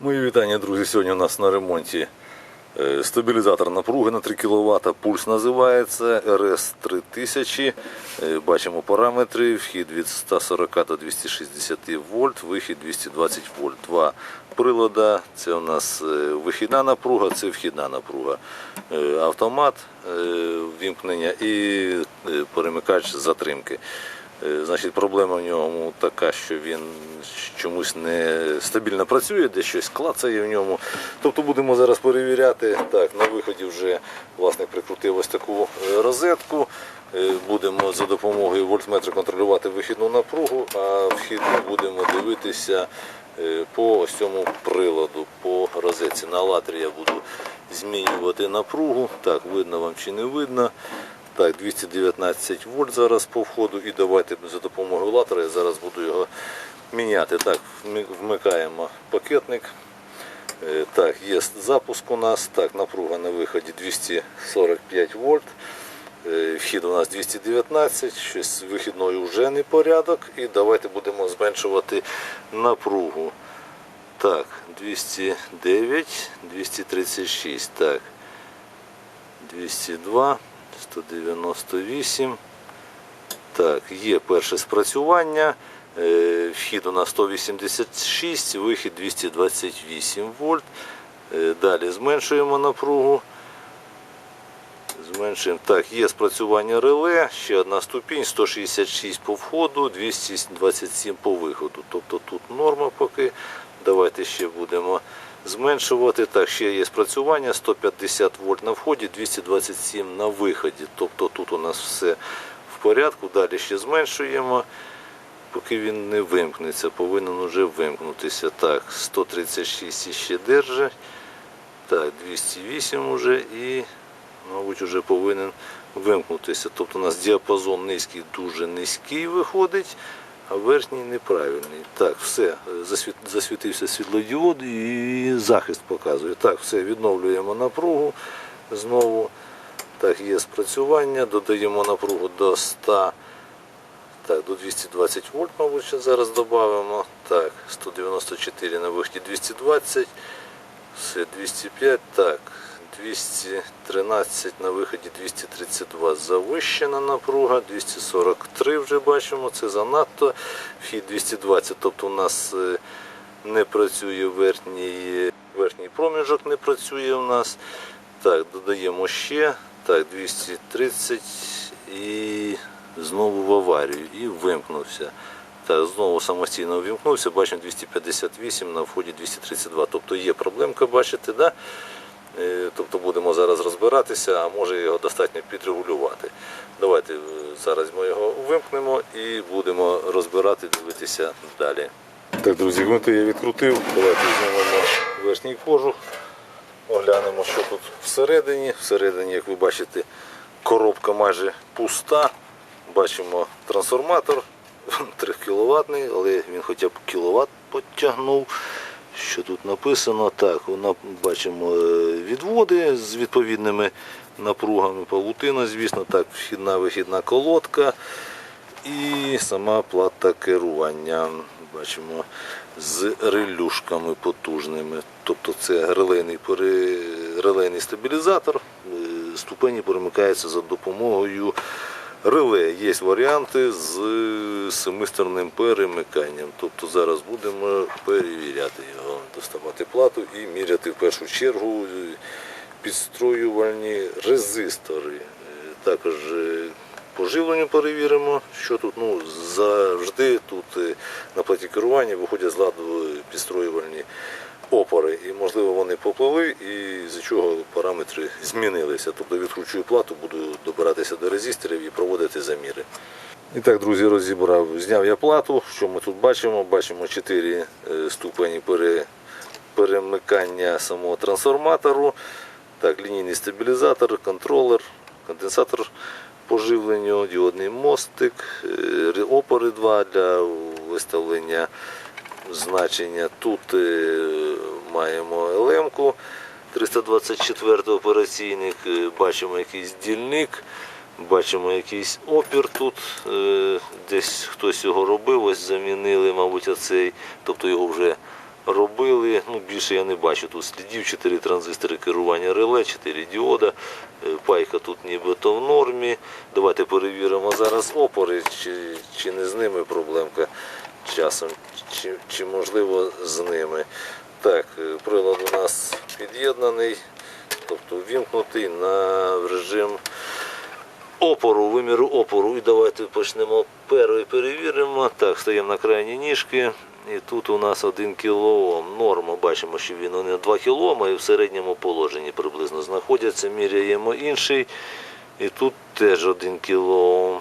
Мої вітання, друзі. Сьогодні у нас на ремонті е, стабілізатор напруги на 3 кВт. Пульс називається RS 3000. Е, Бачимо параметри. Вхід від 140 до 260 вольт, вихід 220 вольт. Два прилада. Це у нас е, вихідна напруга, це вхідна напруга. Автомат вімкнення і перемикач затримки. Е, Значить, проблема в ньому така, що він чомусь не стабільно працює, де щось клацає в ньому. Тобто будемо зараз перевіряти. Так, на виході вже власник прикрутив ось таку е, розетку. Е, Будемо за допомогою вольтметра контролювати вихідну напругу, а вхідну будемо дивитися по ось цьому приладу, по розетці. На латрі я буду змінювати напругу. Так, видно вам чи не видно. Так, 219 вольт зараз по входу і давайте за допомогою латера я зараз буду його міняти. Так, вмикаємо пакетник. Е, Так, є запуск у нас. Так, напруга на виході 245 вольт. Е, Вхід у нас 219, щось вихідною вже не порядок. І давайте будемо зменшувати напругу. Так, 209, 236. Так, 202, 198. Так, є перше спрацювання. Е, Вхід у нас 186, вихід 228 вольт. Е, Далі зменшуємо напругу. Зменшуємо. Так, є спрацювання реле, ще одна ступінь, 166 по входу, 227 по виходу. Тобто тут норма поки. Давайте ще будемо зменшувати. Так, ще є спрацювання, 150 вольт на вході, 227 на виході. Тобто тут у нас все в порядку. Далі ще зменшуємо. Поки він не вимкнеться, повинен вже вимкнутися. Так, 136 ще держить. Так, 208 уже і, мабуть, вже повинен вимкнутися. Тобто у нас діапазон низький, дуже низький виходить, а верхній неправильний. Так, все, засвітився світлодіод і захист показує. Так, все, відновлюємо напругу знову. Так, є спрацювання, додаємо напругу до 100. Так, до 220 вольт, мабуть, ще зараз додамо. Так, 194 на виході 220. Все, 205. Так, 213 на виході 232 завищена напруга, 243 вже бачимо, це занадто. Вхід 220, тобто у нас е, не працює верхній, верхній проміжок, не працює у нас. Так, додаємо ще. Так, 230 і знову в аварію і вимкнувся. Так, знову самостійно вимкнувся, бачимо 258 на вході 232. Тобто є проблемка, бачите, да? Е, Тобто будемо зараз розбиратися, а може його достатньо підрегулювати. Давайте е, зараз ми його вимкнемо і будемо розбирати, дивитися далі. Так, друзі, гвинти я відкрутив. Давайте знімемо верхній кожух. Оглянемо, що тут всередині. Всередині, як ви бачите, коробка майже пуста. Бачимо трансформатор 3 кВт, але він хоча б кіловат потягнув. Що тут написано? Так, бачимо е, відводи з відповідними напругами, павутина, звісно, так, вхідна вихідна колодка і сама плата керування. Бачимо з релюшками потужними. Тобто це релейний, стабілізатор. Е, Ступені перемикаються за допомогою реле. Є варіанти з семисторним перемиканням. Тобто зараз будемо перевіряти його, доставати плату і міряти в першу чергу е, підстроювальні резистори. Е, Також е, по живленню перевіримо, що тут ну, завжди тут на платі керування виходять з ладу підстроювальні опори. І можливо вони поплили, і з чого параметри змінилися. Тобто відкручую плату, буду добиратися до резисторів і проводити заміри. І так, друзі, розібрав. Зняв я плату. Що ми тут бачимо? Бачимо 4 ступені пере, перемикання самого трансформатору. Так, лінійний стабілізатор, контролер, конденсатор по живленню, діодний мостик, е, опори 2 для виставлення значення. Тут е, маємо елемку 324 операційник, е, бачимо якийсь дільник, бачимо якийсь опір тут, е, десь хтось його робив, ось замінили, мабуть, оцей, тобто його вже робили. Ну, більше я не бачу тут слідів. 4 транзистори керування реле, 4 діода. Пайка тут нібито в нормі. Давайте перевіримо зараз опори, чи, чи не з ними проблемка часом, чи, чи можливо з ними. Так, е, прилад у нас під'єднаний, тобто вімкнутий на режим опору, виміру опору. І давайте почнемо перший перевіримо. Так, стаємо на крайні ніжки. І тут у нас 1 кОм. Норма, бачимо, що він не 2 кОм і в середньому положенні приблизно знаходяться. Міряємо інший. І тут теж 1 кОм.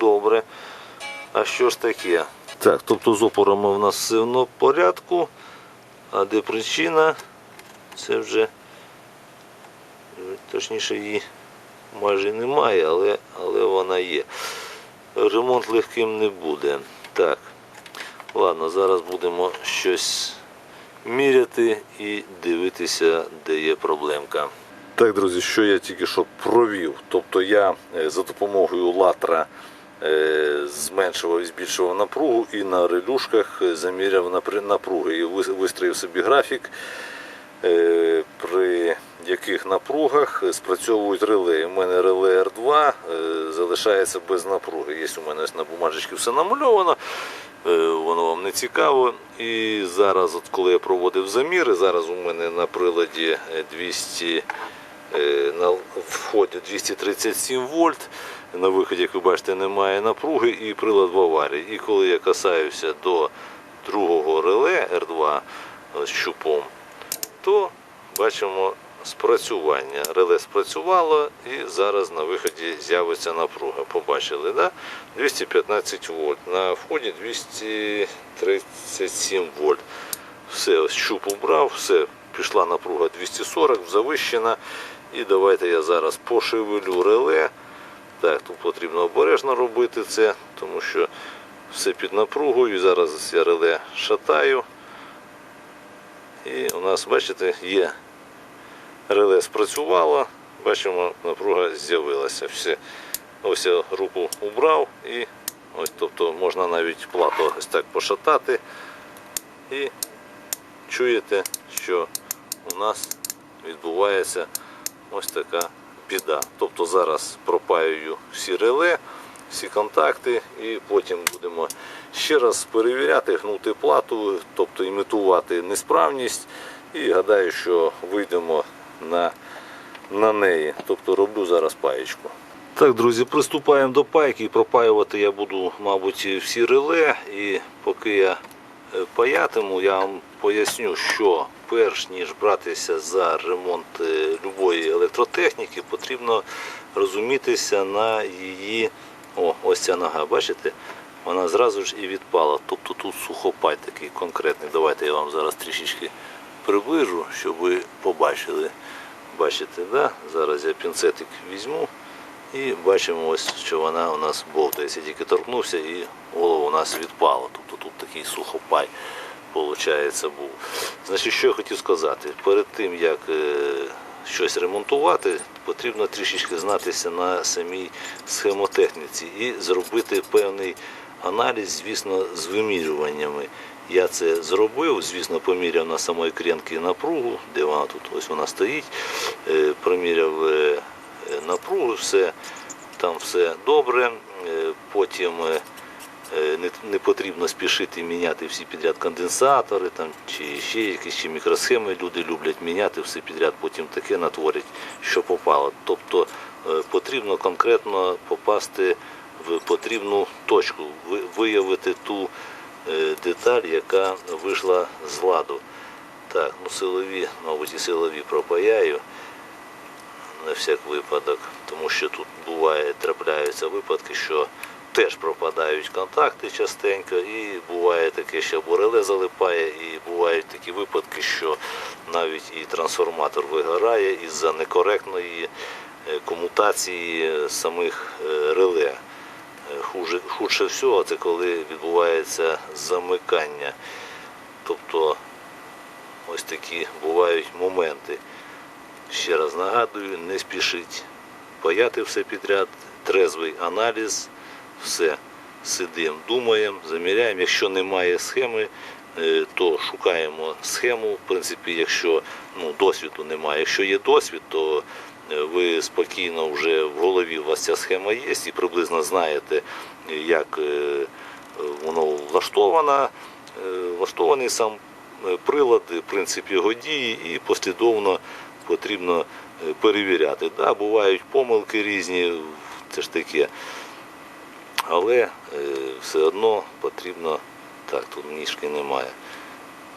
Добре. А що ж таке? Так, тобто з опорами у нас все в порядку. А де причина? Це вже точніше її майже немає, але, але вона є. Ремонт легким не буде. Так. Ладно, зараз будемо щось міряти і дивитися, де є проблемка. Так, друзі, що я тільки що провів. Тобто я е, за допомогою латра зменшував і збільшував напругу і на релюшках е, заміряв напруги і вистроїв собі графік, е, при яких напругах спрацьовують реле. У мене реле R2 е, залишається без напруги. Є у мене на бумажечці все намальовано. Е, Воно вам не цікаво. І зараз, от коли я проводив заміри, зараз у мене на приладі е, 200 Е, на вході 237 вольт. На виході, як ви бачите, немає напруги і прилад в аварії. І коли я касаюся до другого реле R2 з щупом, то бачимо спрацювання. Реле спрацювало і зараз на виході з'явиться напруга. Побачили, да? 215 вольт. На вході 237 вольт. Все, щуп убрав, все, пішла напруга 240, завищена. І давайте я зараз пошевелю реле. Так, тут потрібно обережно робити це, тому що все під напругою. Зараз я реле шатаю. І у нас, бачите, є реле спрацювало. Бачимо, напруга з'явилася. Все. Ось я руку убрав і ось, тобто можна навіть плату ось так пошатати. І чуєте, що у нас відбувається ось така біда. Тобто зараз пропаюю всі реле, всі контакти і потім будемо ще раз перевіряти, гнути плату, тобто імітувати несправність. І гадаю, що вийдемо на, на неї. Тобто роблю зараз паєчку. Так, друзі, приступаємо до пайки. Пропаювати я буду, мабуть, всі реле. І поки я е, паятиму, я вам поясню, що перш ніж братися за ремонт е, любої електротехніки, потрібно розумітися на її. О, ось ця нога, бачите? Вона зразу ж і відпала. Тобто тут сухопай такий конкретний. Давайте я вам зараз трішечки приближу, щоб ви побачили. Бачите, да? зараз я пінцетик візьму і бачимо, ось, що вона у нас бовтається. Тільки торкнувся і голова у нас відпала. Тобто тут такий сухопай виходить, був. Значить, що я хотів сказати? Перед тим, як е, щось ремонтувати, потрібно трішечки знатися на самій схемотехніці і зробити певний аналіз, звісно, з вимірюваннями. Я це зробив, звісно, поміряв на самої кренки напругу, де вона тут, ось вона стоїть, е, проміряв е, напругу, все, там все добре. Потім не, не потрібно спішити міняти всі підряд конденсатори там, чи ще якісь чи мікросхеми люди люблять міняти все підряд, потім таке натворять, що попало. Тобто е, потрібно конкретно попасти в потрібну точку, виявити ту е, деталь, яка вийшла з ладу. Так, ну силові, мабуть, і силові пропаяю на всяк випадок, тому що тут буває, трапляються випадки, що теж пропадають контакти частенько, і буває таке, що або реле залипає, і бувають такі випадки, що навіть і трансформатор вигорає із-за некоректної е, комутації самих е, реле. Е, Хуже, худше всього це коли відбувається замикання. Тобто ось такі бувають моменти. Ще раз нагадую, не спішіть паяти все підряд, трезвий аналіз, все сидимо, думаємо, заміряємо. Якщо немає схеми, е, то шукаємо схему. В принципі, якщо ну, досвіду немає. Якщо є досвід, то е, ви спокійно вже в голові у вас ця схема є і приблизно знаєте, як е, воно влаштовано, влаштований сам прилад, принцип його дії, і послідовно потрібно перевіряти. Да, бувають помилки різні, це ж таке. Але е, все одно потрібно, так, тут ніжки немає.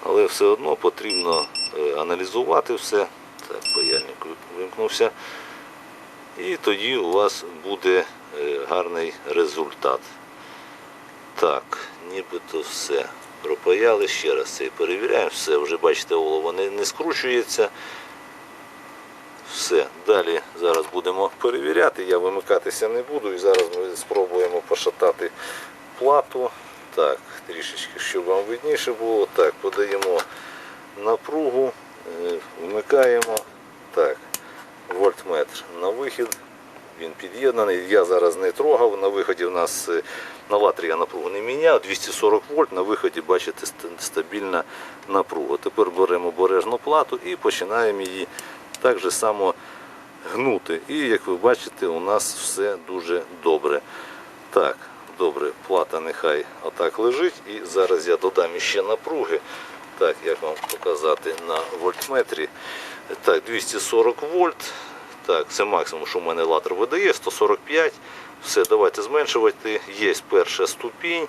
Але все одно потрібно е, аналізувати все. Так, паяльник вимкнувся. І тоді у вас буде е, гарний результат. Так, нібито все пропаяли. Ще раз це перевіряємо. Все, вже бачите, олово не, не скручується. Все, далі зараз будемо перевіряти. Я вимикатися не буду. І зараз ми спробуємо пошатати плату. Так, трішечки, щоб вам видніше було. Так, подаємо напругу, е, вмикаємо. Так, вольтметр на вихід. Він під'єднаний. Я зараз не трогав. На виході в нас е, на латрі я напругу не міняв. 240 вольт. На виході, бачите, стабільна напруга. Тепер беремо обережну плату і починаємо її так же само гнути. І як ви бачите, у нас все дуже добре. Так, добре, плата нехай отак лежить. І зараз я додам іще напруги. Так, як вам показати на вольтметрі. Так, 240 вольт. Так, це максимум, що в мене латер видає, 145. Все, давайте зменшувати. Є перша ступінь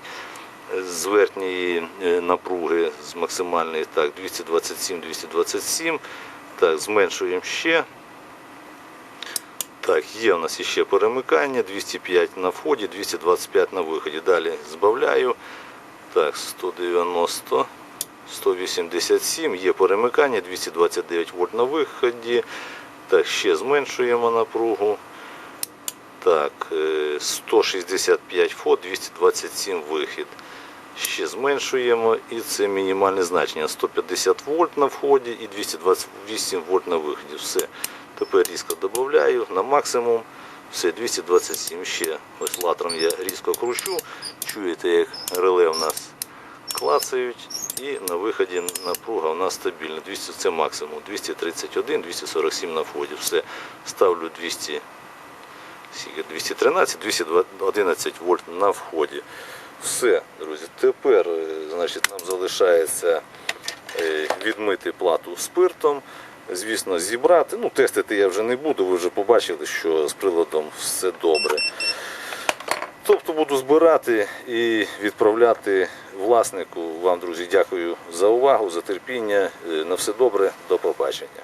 з верхньої е, напруги, з максимальної, так, 227-227. Так, зменшуємо ще. Так, є у нас ще перемикання, 205 на вході, 225 на виході. Далі збавляю. Так, 190, 187, є перемикання, 229 вольт на виході. Так, ще зменшуємо напругу. Так, е, 165 вход, 227 вихід. Ще зменшуємо і це мінімальне значення. 150 вольт на вході і 228 вольт на виході. Все. Тепер різко додаю на максимум. Все, 227 ще. Ось латром я різко кручу. Чуєте, як реле в нас клацають. І на виході напруга у нас стабільна. 200 це максимум. 231, 247 на вході. Все. Ставлю 200, 213, 211 вольт на вході. Все, друзі. Тепер е, значить, нам залишається е, відмити плату спиртом. Звісно, зібрати. Ну, тестити я вже не буду, ви вже побачили, що з приладом все добре. Тобто буду збирати і відправляти власнику. Вам, друзі, дякую за увагу, за терпіння. Е, На все добре, до побачення.